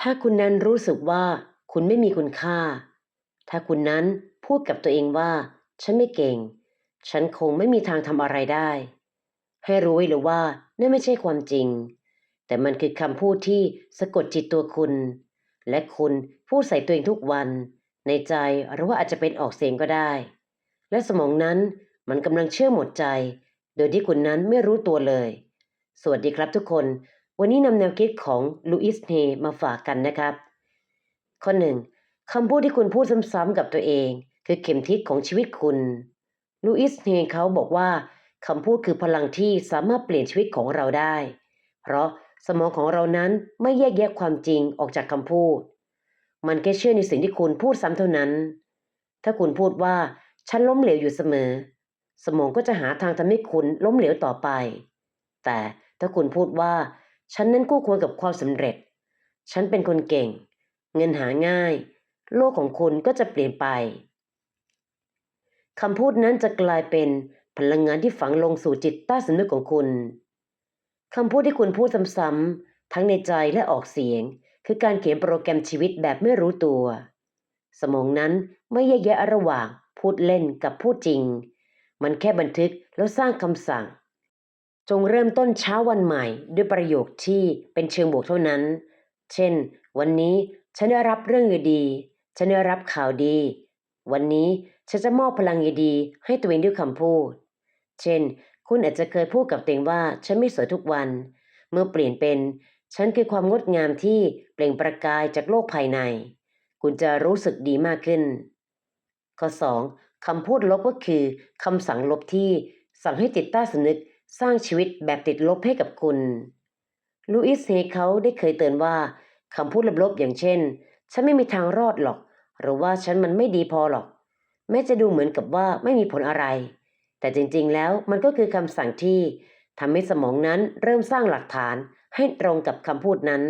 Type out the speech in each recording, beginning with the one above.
ถ้าคุณนั้นรู้สึกว่าคุณไม่มีคุณค่า ถ้าคุณนั้นพูดกับตัวเองว่า ฉันไม่เก่ง ฉันคงไม่มีทางทำอะไรได้ ให้รู้ไว้เลยว่านั่นไม่ใช่ความจริง แต่มันคือคำพูดที่สะกดจิตตัวคุณ และคุณพูดใส่ตัวเองทุกวัน ในใจหรือว่าอาจจะเป็นออกเสียงก็ได้ และสมองนั้นมันกำลังเชื่อหมดใจ โดยที่คุณนั้นไม่รู้ตัวเลย สวัสดีครับทุกคน วันนี้นำแนวคิดของลูอิสเฮมาฝากกันนะครับ ข้อหนึ่งคำพูดที่คุณพูดซ้ำๆกับตัวเอง คือเข็มทิศของชีวิตคุณลูอิสเฮเขาบอกว่าคำพูดคือพลังที่สามารถเปลี่ยนชีวิตของเราได้ เพราะสมองของเรานั้นไม่แยกแยะความจริงออกจากคำพูด มันแค่เชื่อในสิ่งที่คุณพูดซ้ำเท่านั้น ถ้าคุณพูดว่าฉันล้มเหลวอยู่เสมอ สมองก็จะหาทางทำให้คุณล้มเหลวต่อไป แต่ถ้าคุณพูดว่า ฉันนั้นคู่ควรกับความสำเร็จ ฉันเป็นคนเก่ง เงินหาง่าย โลกของคุณก็จะเปลี่ยนไปคำพูดนั้นจะกลายเป็นพลังงานที่ฝังลงสู่จิตใต้สำนึกของคุณคำพูดที่คุณพูดซ้ำๆทั้งในใจและออกเสียง คือการเขียนโปรแกรมชีวิตแบบไม่รู้ตัว สมองนั้นไม่แยกแยะระหว่าง พูดเล่นกับพูดจริง มันแค่บันทึกแล้วสร้างคำสั่ง จงเริ่มต้นเช้าวันใหม่ด้วยประโยคที่เป็นเชิงบวกเท่านั้น เช่น วันนี้ฉันได้รับเรื่องดีๆฉันได้รับข่าวดี วันนี้ฉันจะมอบพลังดีๆให้ตัวเองด้วยคำพูด เช่น คุณอาจจะเคยพูดกับตัวเองว่าฉันไม่สวยทุกวัน เมื่อเปลี่ยนเป็น ฉันคือความงดงามที่เปล่งประกายจากโลกภายใน คุณจะรู้สึกดีมากขึ้น ข้อ 2. คำพูดลบก็คือคำสั่งลบที่สั่งให้จิตใต้สำนึก สร้างชีวิตแบบติดลบให้กับคุณ ลูอิสเฮเขาได้เคยเตือนว่าคำพูดลบๆอย่างเช่น ฉันไม่มีทางรอดหรอก หรือว่าฉันมันไม่ดีพอหรอก แม้จะดูเหมือนกับว่าไม่มีผลอะไร แต่จริงๆแล้วมันก็คือคำสั่งที่ทำให้สมองนั้นเริ่มสร้างหลักฐานให้ตรงกับคำพูดนั้น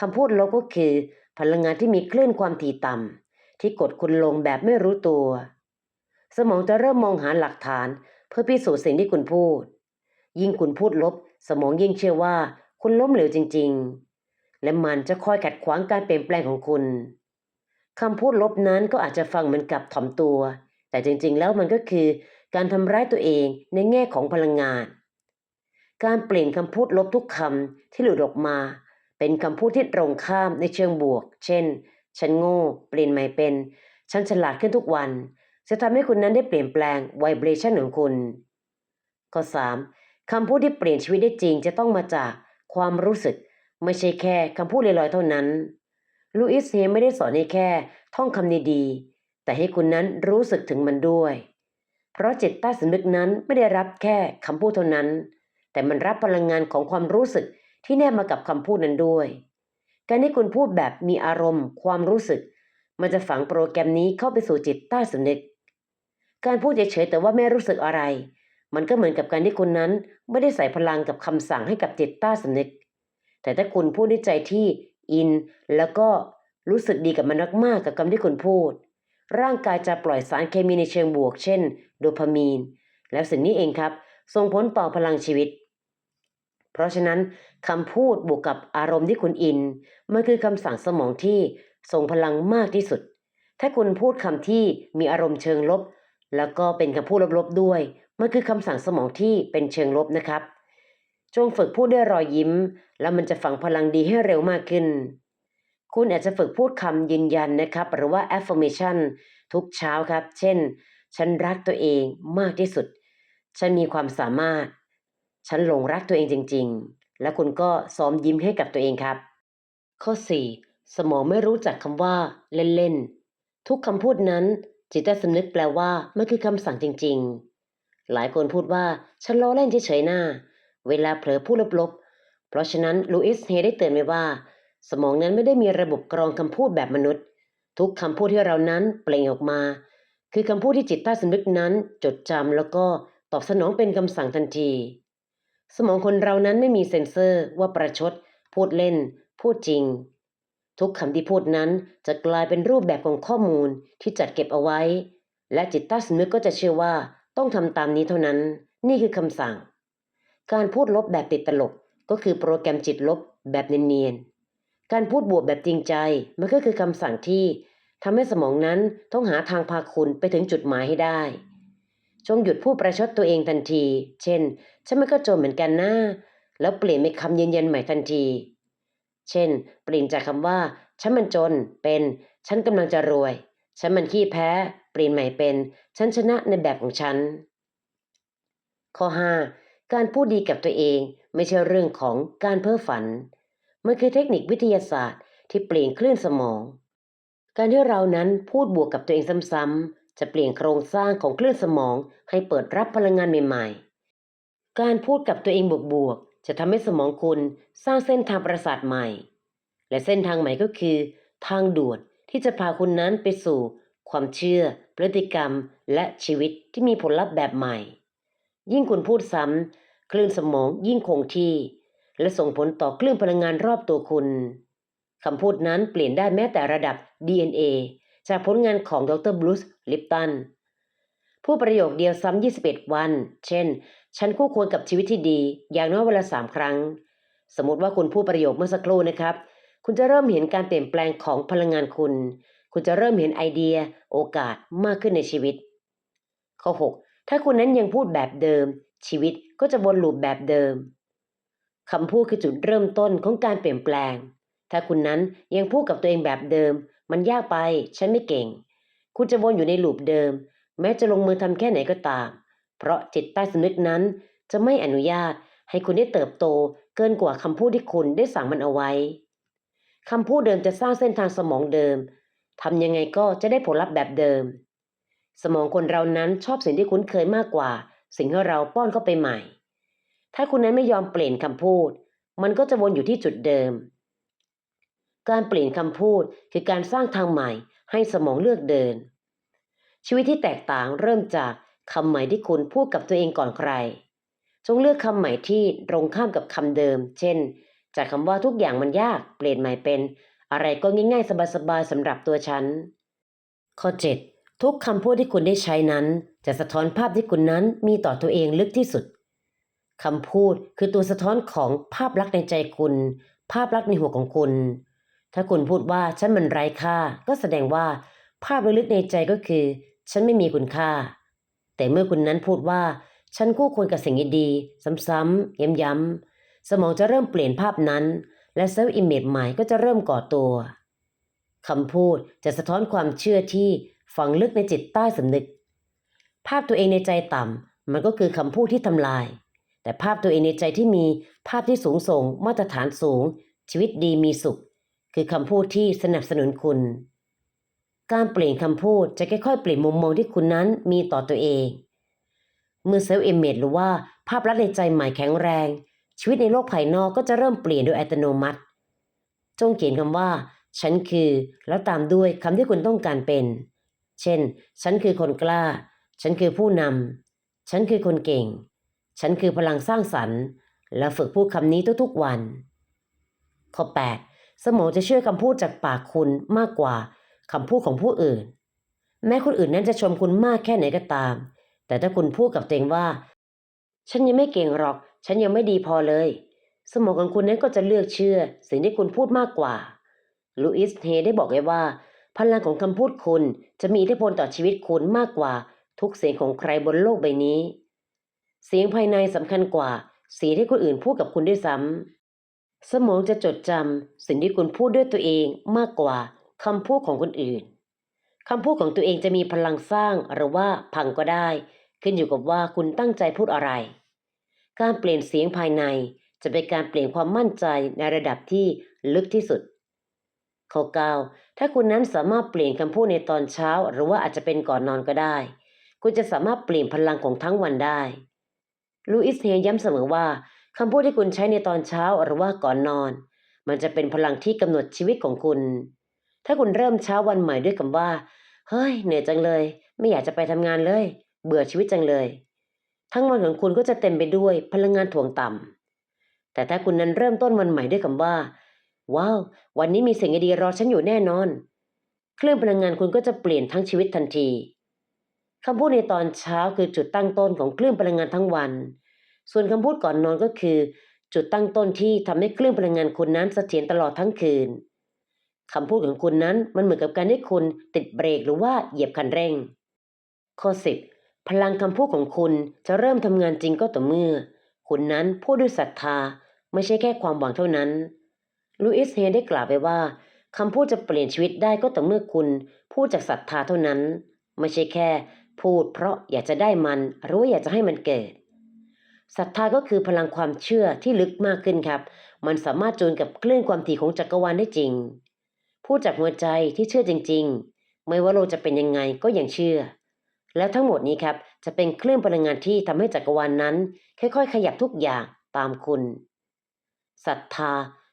คำพูดลบก็คือ พลังงานที่มีคลื่นความถี่ต่ำที่กดคุณลงแบบไม่รู้ตัว สมองจะเริ่มมองหาหลักฐาน พื่อพิสูจน์สิ่งที่คุณพูด ยิ่งคุณพูดลบ สมองยิ่งเชื่อว่าคุณล้มเหลวจริง ๆ และมันจะคอยขัดขวางการเปลี่ยนแปลงของคุณคำพูดลบนั้นก็อาจจะฟังเหมือนกับถ่อมตัว แต่จริงๆ แล้วมันก็คือการทำร้ายตัวเองในแง่ของพลังงาน การเปลี่ยนคำพูดลบทุกคำที่หลุดออกมา เป็นคำพูดที่ตรงข้ามในเชิงบวก เช่น ฉันโง่ เปลี่ยนใหม่เป็น ฉันฉลาดขึ้นทุกวัน จะทำให้คุณนั้นได้เปลี่ยนแปลงไวเบรชันของคุณ ข้อ 3. คำพูดที่เปลี่ยนชีวิตได้จริงจะต้องมาจากความรู้สึก ไม่ใช่แค่คำพูดลอยๆเท่านั้น ลูอิสเฮไม่ได้สอนให้แค่ท่องคำดีๆแต่ให้คุณนั้นรู้สึกถึงมันด้วย เพราะจิตใต้สำนึกนั้นไม่ได้รับแค่คำพูดเท่านั้น แต่มันรับพลังงานของความรู้สึกที่แนบมากับคำพูดนั้นด้วย การที่คุณพูดแบบมีอารมณ์ ความรู้สึก มันจะฝังโปรแกรมนี้เข้าไปสู่จิตใต้สำนึก การพูดเฉยๆแต่ว่าไม่รู้สึกอะไร มันก็เหมือนกับการที่คุณนั้นไม่ได้ใส่พลังกับคำสั่งให้กับจิตใต้สำนึก แต่ถ้าคุณพูดด้วยใจที่อิน แล้วก็รู้สึกดีกับมันมากๆกับคำที่คุณพูด ร่างกายจะปล่อยสารเคมีในเชิงบวก เช่น โดพามีน แล้วสิ่งนี้เองครับส่งผลต่อพลังชีวิต เพราะฉะนั้นคำพูดบวกกับอารมณ์ที่คุณอินมันคือคำสั่งสมองที่ส่งพลังมากที่สุด ถ้าคุณพูดคำที่มีอารมณ์เชิงลบ แล้วก็เป็นคำพูดลบๆด้วย มันคือคำสั่งสมองที่เป็นเชิงลบนะครับ จงฝึกพูดด้วยรอยยิ้ม แล้วมันจะฝังพลังดีให้เร็วมากขึ้น คุณอาจจะฝึกพูดคำยืนยันนะครับ หรือว่า affirmation ทุกเช้าครับ เช่น ฉันรักตัวเองมากที่สุด ฉันมีความสามารถ ฉันหลงรักตัวเองจริง ๆ และคุณก็ซ้อมยิ้มให้กับตัวเองครับ ข้อ 4. สมองไม่รู้จักคำว่าเล่นๆทุกคำพูดนั้น จิตใต้สำนึกแปลว่ามันคือคำสั่งจริง ๆ หลายคนพูดว่าฉันล้อเล่นเฉยๆหน้า เวลาเผลอพูดลบๆ เพราะฉะนั้นลูอิสเฮได้เตือนไว้ว่า สมองนั้นไม่ได้มีระบบกรองคำพูดแบบมนุษย์ ทุกคำพูดที่เรานั้นเปล่งออกมา คือคำพูดที่จิตใต้สำนึกนั้น จดจำแล้วก็ตอบสนองเป็นคำสั่งทันที สมองคนเรานั้นไม่มีเซ็นเซอร์ว่าประชด พูดเล่น พูดจริง ทุกคำที่พูดนั้นจะกลายเป็นรูปแบบของข้อมูลที่จัดเก็บเอาไว้ และจิตใต้สำนึกก็จะเชื่อว่าต้องทำตามนี้เท่านั้น นี่คือคำสั่ง การพูดลบแบบติดตลกก็คือโปรแกรมจิตลบแบบเนียนๆ การพูดบวกแบบจริงใจมันก็คือคำสั่งที่ทำให้สมองนั้นต้องหาทางพาคุณไปถึงจุดหมายให้ได้ จงหยุดพูดประชดตัวเองทันที เช่น ฉันไม่ก็โจรเหมือนกันนะแล้วเปลี่ยนเป็นคำยืนยันใหม่ทันที เช่น เปลี่ยนจากคำว่า ฉันมันจนเป็น ฉันกำลังจะรวย ฉันมันขี้แพ้ เปลี่ยนใหม่เป็น ฉันชนะในแบบของฉัน ข้อ 5. การพูดดีกับตัวเองไม่ใช่เรื่องของการเพ้อฝัน มันคือเทคนิควิทยาศาสตร์ที่เปลี่ยนคลื่นสมอง การที่เรานั้นพูดบวกกับตัวเองซ้ำๆ จะเปลี่ยนโครงสร้างของคลื่นสมองให้เปิดรับพลังงานใหม่ ๆ การพูดกับตัวเองบวกๆ จะทำให้สมองคุณสร้างเส้นทางประสาทใหม่ และเส้นทางใหม่ก็คือ ทางด่วนที่จะพาคุณนั้นไปสู่ ความเชื่อ พฤติกรรม และชีวิตที่มีผลลัพธ์แบบใหม่ ยิ่งคุณพูดซ้ำคลื่นสมองยิ่งคงที่ และส่งผลต่อคลื่นพลังงานรอบตัวคุณคำพูดนั้นเปลี่ยนได้แม้แต่ระดับ DNA จากผลงานของดรบรูซลิปตันผู้ประโยคเดียวซ้ำ 21 วัน เช่น ฉันคู่ควรกับชีวิตที่ดี อย่างน้อยเวลาสามครั้ง สมมติว่าคุณพูดประโยคเมื่อสักครู่นะครับ คุณจะเริ่มเห็นการเปลี่ยนแปลงของพลังงานคุณ คุณจะเริ่มเห็นไอเดีย โอกาสมากขึ้นในชีวิต ข้อ 6 ถ้าคุณนั้นยังพูดแบบเดิม ชีวิตก็จะวนลูปแบบเดิมคำพูดคือจุดเริ่มต้นของการเปลี่ยนแปลง ถ้าคุณนั้นยังพูดกับตัวเองแบบเดิม มันยากไป ฉันไม่เก่ง คุณจะวนอยู่ในลูปเดิม แม้จะลงมือทำแค่ไหนก็ตาม เพราะจิตใต้สำนึกนั้นจะไม่อนุญาตให้คุณได้เติบโตเกินกว่าคำพูดที่คุณได้สั่งมันเอาไว้คำพูดเดิมจะสร้างเส้นทางสมองเดิมทำยังไงก็จะได้ผลลัพธ์แบบเดิม สมองคนเรานั้นชอบสิ่งที่คุ้นเคยมากกว่า สิ่งที่เราป้อนเข้าไปใหม่ ถ้าคุณนั้นไม่ยอมเปลี่ยนคำพูด มันก็จะวนอยู่ที่จุดเดิม การเปลี่ยนคำพูดคือการสร้างทางใหม่ให้สมองเลือกเดิน ชีวิตที่แตกต่างเริ่มจาก คำใหม่ที่คุณพูดกับตัวเองก่อนใคร จงเลือกคำใหม่ที่ตรงข้ามกับคำเดิม เช่น จากคำว่าทุกอย่างมันยากเปลี่ยนใหม่เป็น อะไรก็ง่ายๆ สบายๆสำหรับตัวฉัน ข้อ 7 ทุกคำพูดที่คุณได้ใช้นั้น จะสะท้อนภาพที่คุณนั้นมีต่อตัวเองลึกที่สุดคำพูดคือตัวสะท้อนของภาพลักษณ์ในใจคุณ ภาพลักษณ์ในหัวของคุณ ถ้าคุณพูดว่าฉันมันไร้ค่า ก็แสดงว่า ภาพลึกๆในใจก็คือ ฉันไม่มีคุณค่า แต่เมื่อคุณนั้นพูดว่า ฉันคู่ควรกับสิ่งดีๆซ้ำๆย้ำๆสมองจะเริ่มเปลี่ยนภาพนั้น และเซลล์อิมเมจใหม่ก็จะเริ่มก่อตัวคำพูดจะสะท้อนความเชื่อที่ฝังลึกในจิตใต้สำนึก ภาพตัวเองในใจต่ำมันก็คือคำพูดที่ทำลาย แต่ภาพตัวเองในใจที่มีภาพที่สูงส่ง มาตรฐานสูง ชีวิตดีมีสุข คือคำพูดที่สนับสนุนคุณ การเปลี่ยนคำพูดจะค่อยๆเปลี่ยนมุมมองที่คุณนั้นมีต่อตัวเอง เมื่อเซลล์เอมเมจหรือว่าภาพลักษณ์ในใจใหม่แข็งแรง ชีวิตในโลกภายนอกก็จะเริ่มเปลี่ยนโดยอัตโนมัติ จงเขียนคำว่า ฉันคือ แล้วตามด้วยคำที่คุณต้องการเป็น เช่น ฉันคือคนกล้า ฉันคือผู้นำฉันคือคนเก่ง ฉันคือพลังสร้างสรรค์ และฝึกพูดคำนี้ทุกๆวัน ข้อ 8 สมองจะเชื่อคำพูดจากปากคุณมากกว่า คำพูดของผู้อื่น แม้คนอื่นนั้นจะชมคุณมากแค่ไหนก็ตาม แต่ถ้าคุณพูดกับตัวเองว่า ฉันยังไม่เก่งหรอก ฉันยังไม่ดีพอเลย สมองของคุณนั้นก็จะเลือกเชื่อ สิ่งที่คุณพูดมากกว่าลูอิสเฮได้บอกไว้ว่า พลังของคำพูดคุณจะมีอิทธิพลต่อชีวิตคุณมากกว่า ทุกเสียงของใครบนโลกใบนี้ เสียงภายในสำคัญกว่าเสียงที่คนอื่นพูดกับคุณด้วยซ้ำสมองจะจดจำสิ่งที่คุณพูดด้วยตัวเองมากกว่า คำพูดของคนอื่นคำพูดของตัวเองจะมีพลังสร้างหรือว่าพังก็ได้ ขึ้นอยู่กับว่าคุณตั้งใจพูดอะไร การเปลี่ยนเสียงภายในจะเป็นการเปลี่ยนความมั่นใจในระดับที่ลึกที่สุดข้อ9ถ้าคุณนั้นสามารถเปลี่ยนคำพูดในตอนเช้า หรือว่าอาจจะเป็นก่อนนอนก็ได้ คุณจะสามารถเปลี่ยนพลังของทั้งวันได้ลูอิสเฮย้ำเสมอว่าคำพูดที่คุณใช้ในตอนเช้าหรือว่าก่อนนอน มันจะเป็นพลังที่กำหนดชีวิตของคุณ ถ้าคุณเริ่มเช้าวันใหม่ด้วยคำว่า เฮ้ย เหนื่อยจังเลย ไม่อยากจะไปทำงานเลย เบื่อชีวิตจังเลย ทั้งวันของคุณก็จะเต็มไปด้วยพลังงานถ่วงต่ำแต่ถ้าคุณนั้นเริ่มต้นวันใหม่ด้วยคำว่า ว้าว วันนี้มีสิ่งดีๆรอฉันอยู่แน่นอน เครื่องพลังงานคุณก็จะเปลี่ยนทั้งชีวิตทันทีคำพูดในตอนเช้าคือจุดตั้งต้นของคลื่นพลังงานทั้งวัน ส่วนคำพูดก่อนนอนก็คือ จุดตั้งต้นที่ทำให้เครื่องพลังงานคุณนั้นเสถียรตลอดทั้งคืน คำพูดของคุณนั้นมันเหมือนกับการที่คุณติดเบรกหรือว่าเหยียบคันเร่ง ข้อ 10 พลังคำพูดของคุณจะเริ่มทำงานจริงก็ต่อเมื่อ คุณนั้นพูดด้วยศรัทธาไม่ใช่แค่ความหวังเท่านั้น ลูอิสเฮนได้กล่าวไปว่าคำพูดจะเปลี่ยนชีวิตได้ก็ต่อเมื่อคุณพูดจากศรัทธาเท่านั้น ไม่ใช่แค่ พูดเพราะอยากจะได้มันหรือว่าอยากจะให้มันเกิดศรัทธาก็คือพลังความเชื่อที่ลึกมากขึ้นครับ มันสามารถจูนกับคลื่นความถี่ของจักรวาลได้จริง พูดจากหัวใจที่เชื่อจริง ๆ ไม่ว่าโลกจะเป็นยังไงก็ยังเชื่อ แล้วทั้งหมดนี้ครับจะเป็นคลื่นพลังงานที่ทำให้จักรวาลนนั้น ค่อยๆ ขยับทุกอย่างตามคุณศรัทธา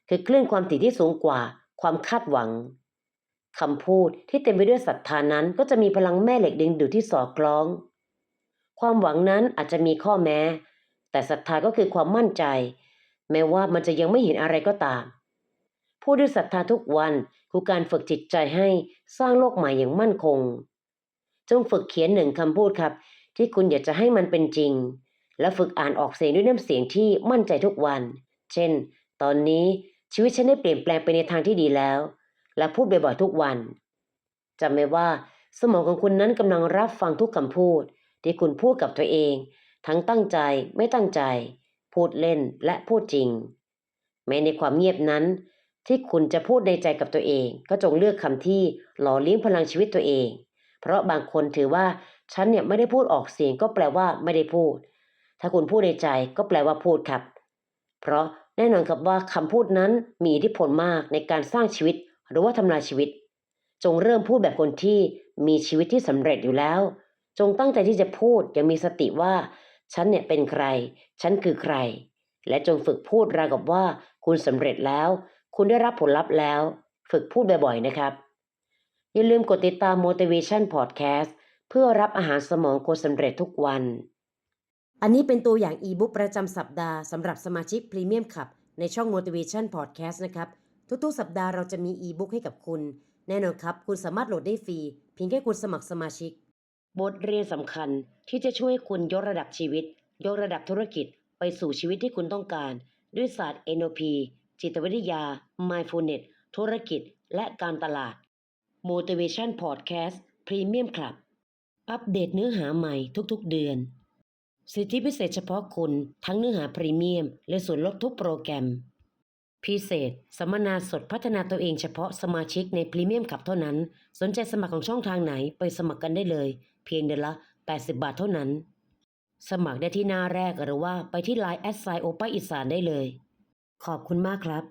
คือคลื่นความถี่ที่สูงกว่าความคาดหวังคำพูดที่เต็มไปด้วยศรัทธานั้นก็จะมีพลังแม่เหล็กดึงดูดที่สอดคล้อง ความหวังนั้นอาจจะมีข้อแม้ แต่ศรัทธาก็คือความมั่นใจ แม้ว่ามันจะยังไม่เห็นอะไรก็ตามพูดด้วยศรัทธาทุกวัน คือการฝึกจิตใจให้สร้างโลกใหม่อย่างมั่นคง จงฝึกเขียนหนึ่งคำพูดครับ ที่คุณอยากจะให้มันเป็นจริง และฝึกอ่านออกเสียงด้วยน้ำเสียงที่มั่นใจทุกวัน เช่น ตอนนี้ชีวิตฉันได้เปลี่ยนแปลงไปในทางที่ดีแล้ว และพูดบ่อยๆทุกวันจำไว้ว่าสมองของคุณนั้นกำลังรับฟังทุกคำพูด ที่คุณพูดกับตัวเอง ทั้งตั้งใจไม่ตั้งใจ พูดเล่นและพูดจริง แม้ในความเงียบนั้น ที่คุณจะพูดในใจกับตัวเอง ก็จงเลือกคำที่หล่อเลี้ยงพลังชีวิตตัวเอง เพราะบางคนถือว่าฉันเนี่ยไม่ได้พูดออกเสียงก็แปลว่าไม่ได้พูด ถ้าคุณพูดในใจก็แปลว่าพูดครับ เพราะแน่นอนครับว่าคำพูดนั้นมีอิทธิพลมากในการสร้างชีวิต หรือว่าทำลายชีวิต จงเริ่มพูดแบบคนที่มีชีวิตที่สำเร็จอยู่แล้ว จงตั้งใจที่จะพูดอย่างมีสติว่า ฉันเนี่ยเป็นใคร ฉันคือใคร และจงฝึกพูดราวกับว่าคุณสำเร็จแล้ว คุณได้รับผลลัพธ์แล้ว ฝึกพูดบ่อยๆนะครับ อย่าลืมกดติดตาม motivation podcast เพื่อรับอาหารสมองคนสำเร็จทุกวัน อันนี้เป็นตัวอย่างอีบุ๊กประจำสัปดาห์สำหรับสมาชิกพรีเมียมขับ ในช่อง motivation podcast นะครับ ทุกๆ สัปดาห์เราจะมีอีบุ๊กให้กับคุณ แน่นอนครับ คุณสามารถโหลดได้ฟรีเพียงแค่คุณสมัครสมาชิก บทเรียนสำคัญที่จะช่วยคุณยกระดับชีวิต ยกระดับธุรกิจไปสู่ชีวิตที่คุณต้องการ ด้วยศาสตร์ NLP จิตวิทยา Mindfulness ธุรกิจ และการตลาด Motivation Podcast Premium Club อัปเดตเนื้อหาใหม่ทุกๆเดือน สิทธิพิเศษเฉพาะคุณทั้งเนื้อหาพรีเมียม และส่วนลดทุกโปรแกรม พิเศษสัมมนาสดพัฒนาตัวเองเฉพาะสมาชิกในพรีเมียมขับเท่านั้น สนใจสมัครของช่องทางไหนไปสมัครกันได้เลย เพียงเดือนละ 80 บาทเท่านั้น สมัครได้ที่หน้าแรกหรือว่าไปที่ Line แอดไซโอป้าอีสานได้เลย ขอบคุณมากครับ